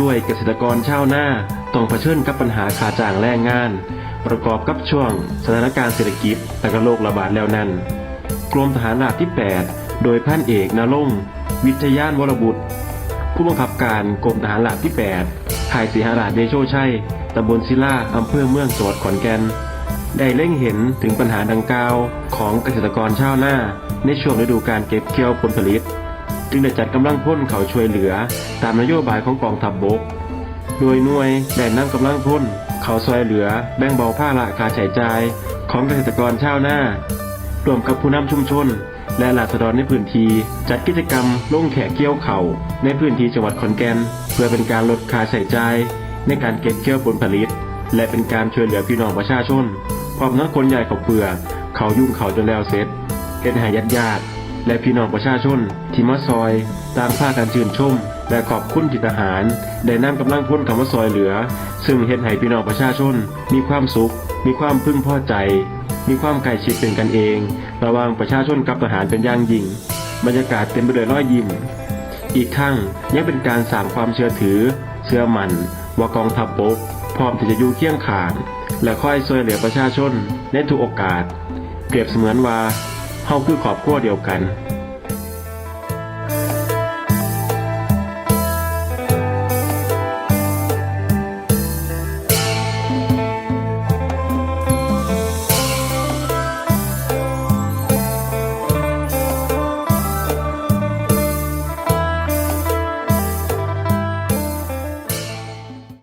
ด้วยเกษตรกรชาวนาต้องเผชิญกับปัญหาขาจ้างแรงงาน ประกอบกับช่วงสถานการณ์เศรษฐกิจและก็โรคระบาดแล้วนั้น กรมทหารราบที่ 8 โดยพันเอกนรงค์วิทยานวรบุตร ผู้บังคับการกรมทหารราบที่8ค่ายศรีหราชเดโชชัยตำบลศิลาอำเภอเมืองจังหวัดขอนแก่นได้เล็งเห็นถึงปัญหาดังกล่าวของเกษตรกรชาวนาในช่วงฤดูการเก็บเกี่ยวผลผลิต จึงได้จัดกำลังพ่นเขาช่วยเหลือ ตามนโยบายของกองทัพบบก โดยหน่วยได้นำกำลังพ่นเขาซอยเหลือ แบ่งเบาภาระกาใช้จ่ายของเกษตรกรชาวนาร่วมกับผู้นำชุมชน และราษฎรในพื้นที่จัดกิจกรรมลงแขกเกี่ยวเขาวในพื้นที่จังหวัดขอนแก่น เพื่อเป็นการลดค่าใช้จ่ายในการเก็บเกี่ยวผลผลิต และเป็นการช่วยเหลือพี่น้องประชาชนพร้อมทั้งคนใหญ่กับเปลือกเขายุ่งเขาจนแล้วเสร็จเฮ็ดให้ญาติญาติ และพี่น้องประชาชน ที่มาซอยต่างพากันชื่นชม และขอบคุณจิตอาหาร ได้นำกำลังพ้นคำว่าซอยเหลือ ซึ่งเฮ็ดให้พี่น้องประชาชน มีความสุข มีความพึงพอใจ มีความใกล้ชิดเป็นกันเอง ระหว่างประชาชนกับทหารเป็นอย่างยิ่ง บรรยากาศเต็มไปด้วยรอยยิ้มอีกทั้งยังเป็นการสร้างความเชื่อถือ เชื่อมั่นว่ากองทัพบกพร้อมที่จะอยู่เคียงข้าง และคอยช่วยเหลือประชาชนในทุกโอกาส เปรียบเสมือนว่า เฮาคือครอบครัวเดียวกัน